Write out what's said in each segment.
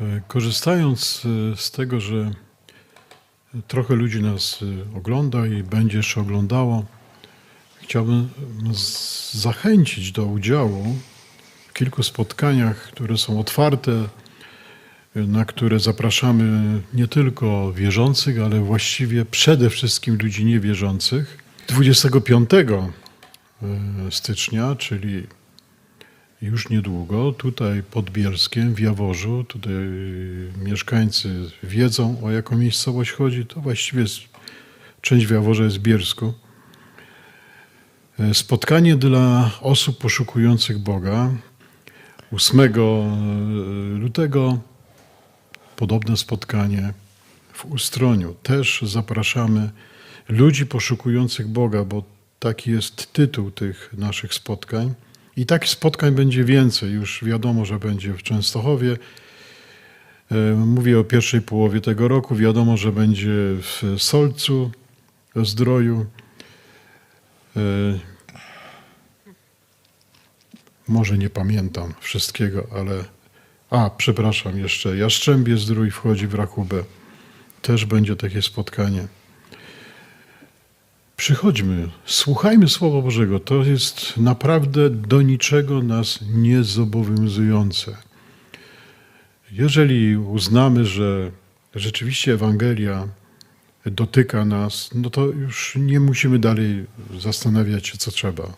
E, Korzystając e, z tego, że trochę ludzi nas e, ogląda i będzie jeszcze oglądało, chciałbym zachęcić do udziału w kilku spotkaniach, które są otwarte, na które zapraszamy nie tylko wierzących, ale właściwie przede wszystkim ludzi niewierzących. 25 e, stycznia, czyli już niedługo, tutaj pod Bielskiem, w Jaworzu, tutaj mieszkańcy wiedzą, o jaką miejscowość chodzi. To właściwie jest, część w Jaworze jest Bielsku. E, Spotkanie dla osób poszukujących Boga. 8 lutego podobne spotkanie w Ustroniu. Też zapraszamy ludzi poszukujących Boga, bo taki jest tytuł tych naszych spotkań. I takich spotkań będzie więcej. Już wiadomo, że będzie w Częstochowie. E, Mówię o pierwszej połowie tego roku. Wiadomo, że będzie w Solcu, Zdroju. E, Może nie pamiętam wszystkiego, ale. A, przepraszam jeszcze. Jaszczębie Zdrój wchodzi w rachubę. Też będzie takie spotkanie. Przychodźmy, słuchajmy Słowa Bożego. To jest naprawdę do niczego nas niezobowiązujące. Jeżeli uznamy, że rzeczywiście Ewangelia dotyka nas, no to już nie musimy dalej zastanawiać się, co trzeba.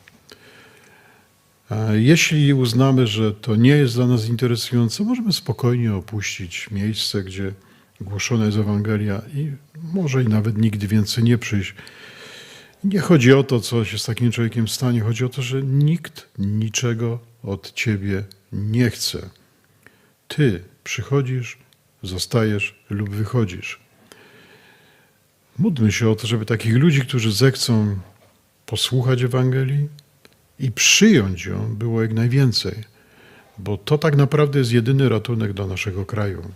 Jeśli uznamy, że to nie jest dla nas interesujące, możemy spokojnie opuścić miejsce, gdzie głoszona jest Ewangelia i może i nawet nigdy więcej nie przyjść. Nie chodzi o to, co się z takim człowiekiem stanie, chodzi o to, że nikt niczego od ciebie nie chce. Ty przychodzisz, zostajesz lub wychodzisz. Módlmy się o to, żeby takich ludzi, którzy zechcą posłuchać Ewangelii i przyjąć ją, było jak najwięcej, bo to tak naprawdę jest jedyny ratunek dla naszego kraju.